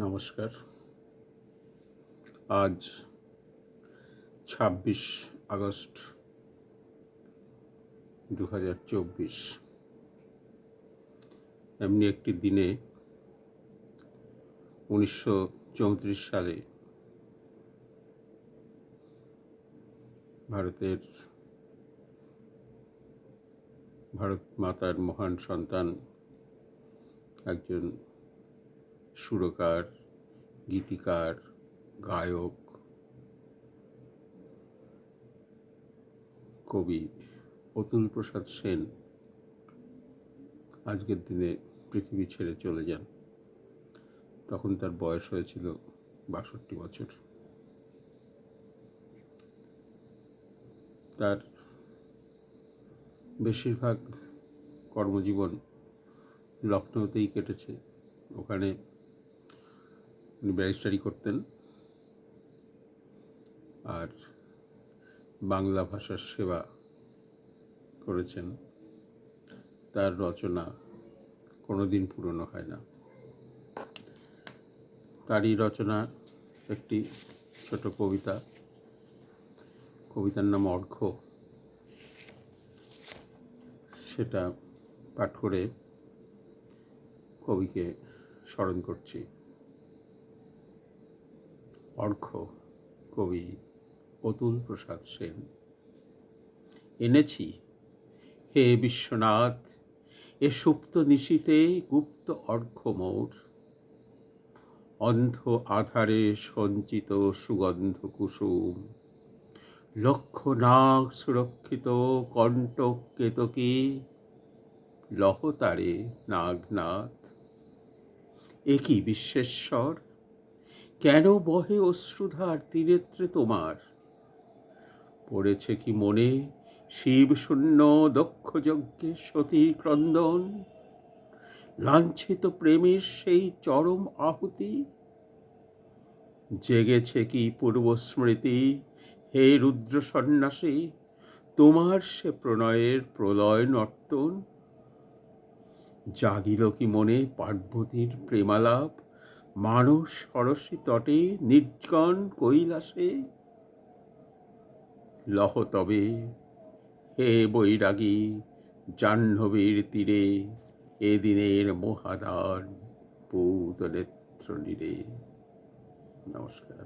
নমস্কার। আজ ছাব্বিশ আগস্ট দু হাজার চব্বিশ। এমনি একটি দিনে উনিশশো চৌত্রিশ সালে ভারতের ভারত মাতার মহান সন্তান একজন সুরকার, গীতিকার, গায়ক, কবি অতুল প্রসাদ সেন আজকের দিনে পৃথিবী ছেড়ে চলে যান। তখন তার বয়স হয়েছিল বাষট্টি বছর। তার বেশিরভাগ কর্মজীবন লখনৌতেই কেটেছে। ওখানে উনি ব্যারিস্টারি করতেন। আর বাংলা ভাষার সেবা করেছেন। তার রচনা কোনো দিন পুরনো হয় না। তারই রচনা একটি ছোট কবিতা। কবিতার নাম অর্ঘ সেটা পাঠ করে কবিকে স্মরণ করছি। অর্ঘ, কবি অতুল প্রসাদ সেন। এনেছি, হে বিশ্বনাথ, এ সুপ্ত নিশীতে গুপ্ত অর্ঘ মোর। অন্ধ আধারে সঞ্চিত সুগন্ধ কুসুম। লক্ষ নাগ সুরক্ষিত কণ্টক কেতকী লহতারে নাগনাথ। এ কি বিশ্বেশ্বর? কেন বহে অশ্রুধার তীরেত্রে তোমার? পড়েছে কি মনে শিব শূন্য দক্ষ যজ্ঞে সতী ক্রন্দন? লাঞ্ছিত প্রেমের সেই চরম আহুতি? জেগেছে কি পূর্বস্মৃতি হে রুদ্র সন্ন্যাসী, তোমার সে প্রণয়ের প্রলয় নর্তন? জাগিল কি মনে পার্বতীর প্রেমালাপ? মানুষ সরসী তটে, নির্জন কৈলাসে। লহ তবে, হে বৈরাগী, জাহ্নবীর তীরে এদিনের মহাদান পূত নেত্র নিরে। নমস্কার।